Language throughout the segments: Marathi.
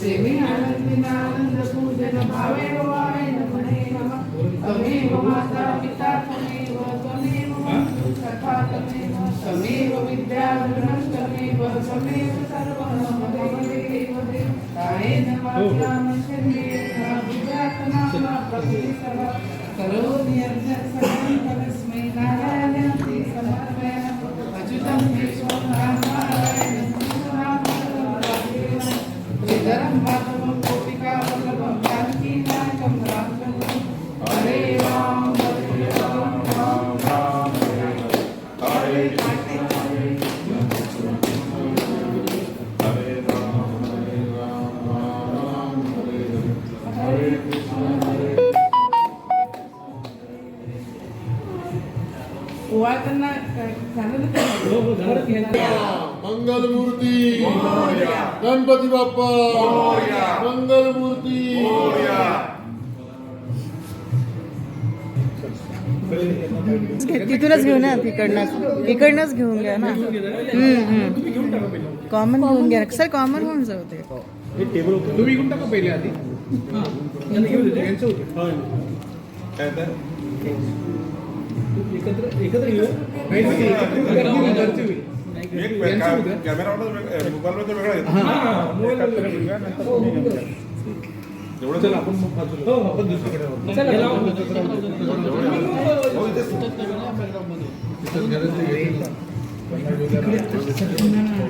देवी आनंदिना आनंद पूजन भावे वावे नमने नमः तमेव माता पिता तमेव त्वमेव बन्धु सखा तमेव तमेव विद्या गुणं तमेव तमेव सर्वं देव देव तायेन वाक्यां शरीरेण गुजातनामा प्रति सर्व करोमि अर्जस्य ओवाळताना झालं. मंगलमूर्ती. गणपती बाप्पा. मंगलमूर्ती. तिथूनच घेऊन या तिकडनंच. इकडनंच घेऊन घ्या ना. कॉमन घेऊन घ्या. सर कॉमन होऊन जाऊ ते तुम्ही घेऊन टाका पहिले आधी. यांचं होतं. एकत्र एकत्र. चला आपण आपण दुसरीकडे.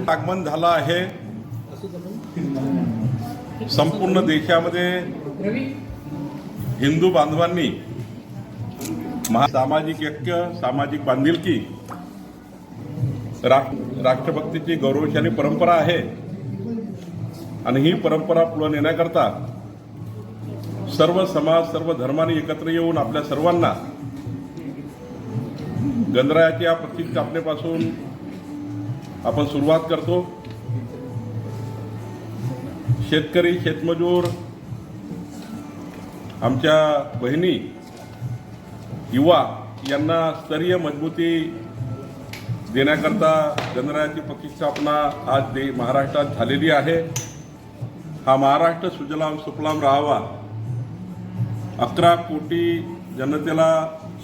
आगमन झालं आहे. संपूर्ण देशामध्ये हिंदू बांधवांनी सामाजिक ऐक्य सामाजिक बांधिलकी रा- राष्ट्रभक्तीची गौरवशाली परंपरा आहे. आणि ही परंपरा पुढे नेण्याकरता सर्व समाज सर्व धर्मांनी एकत्र येऊन आपल्या सर्वांना गणरायाच्या प्रतीक प्रतिष्ठापनेपासून आपण सुरुवात करतो. शेतकरी शेतमजूर आमच्या बहिणी युवा यांना स्तरीय मजबूती देण्याकरता गणरायाची प्रतिष्ठापना आज दे महाराष्ट्रात झालेली आहे. हा महाराष्ट्र सुजलाम सुफलाम राहावा. अकरा कोटी जनतेला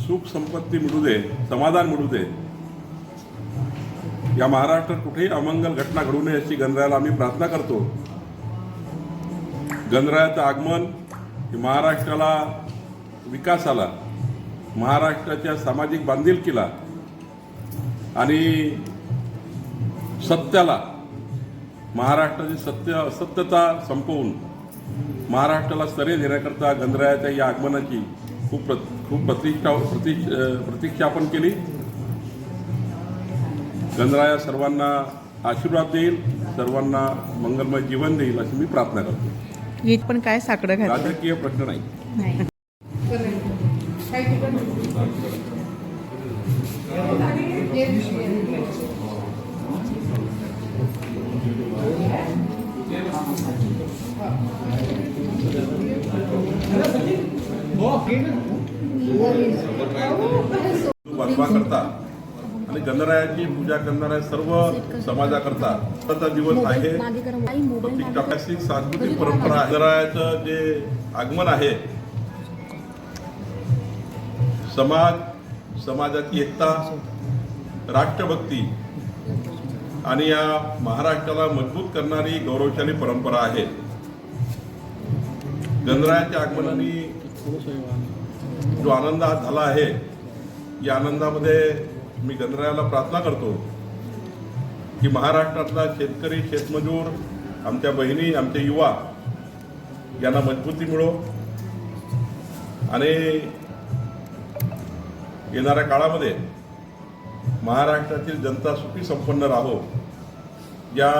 सुख संपत्ती मिळू दे समाधान मिळू दे. या महाराष्ट्रात कुठेही अमंगल घटना घडू नये अशी गणरायाला आम्ही प्रार्थना करतो. गणरायाचं आगमन महाराष्ट्राला विकासाला महाराष्ट्राच्या सामाजिक बांधिलकीला आणि सत्याला महाराष्ट्राची सत्य असत्यता संपवून महाराष्ट्राला स्तरे देण्याकरता गणरायाच्या या आगमनाची खूप प्र खूप प्रतिष्ठा प्रति प्रतीक्षा आपण केली. गणराया सर्वांना आशीर्वाद देईल सर्वांना मंगलमय जीवन देईल अशी मी प्रार्थना करतो. पण काय साकडं राजकीय प्रश्न नाही. काही करता आणि गणरायाची पूजा करणाऱ्या सर्व समाजाकरता आजचा दिवस आहे. सांस्कृतिक परंपरा आहे. गणरायाचं जे आगमन आहे समाज समाजाची एकता राष्ट्रभक्ती आणि या महाराष्ट्राला मजबूत करणारी गौरवशाली परंपरा आहे. गणरायाच्या आगमनाने जो आनंद आज झाला आहे या आनंदामध्ये मी गणरायाला प्रार्थना करतो की महाराष्ट्रातला शेतकरी शेतमजूर आमच्या बहिणी आमचे युवा यांना मजबूती मिळो आणि येणाऱ्या काळामध्ये महाराष्ट्रातील जनता सुखी संपन्न राहो. या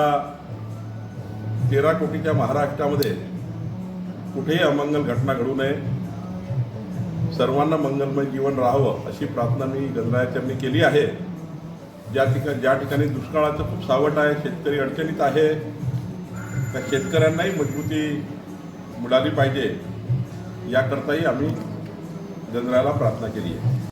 तेरा कोटीच्या महाराष्ट्रामध्ये कुठेही अमंगल घटना घडू नये. सर्वांना मंगलमय जीवन राहावं अशी प्रार्थना मी गणरायाचरणी केली आहे. ज्या ठिकाणी ज्या ठिकाणी दुष्काळाचं खूप सावट आहे शेतकरी अडचणीत आहे त्या शेतकऱ्यांनाही मजबूती मिळाली पाहिजे. याकरताही आम्ही गणरायाला प्रार्थना केली आहे.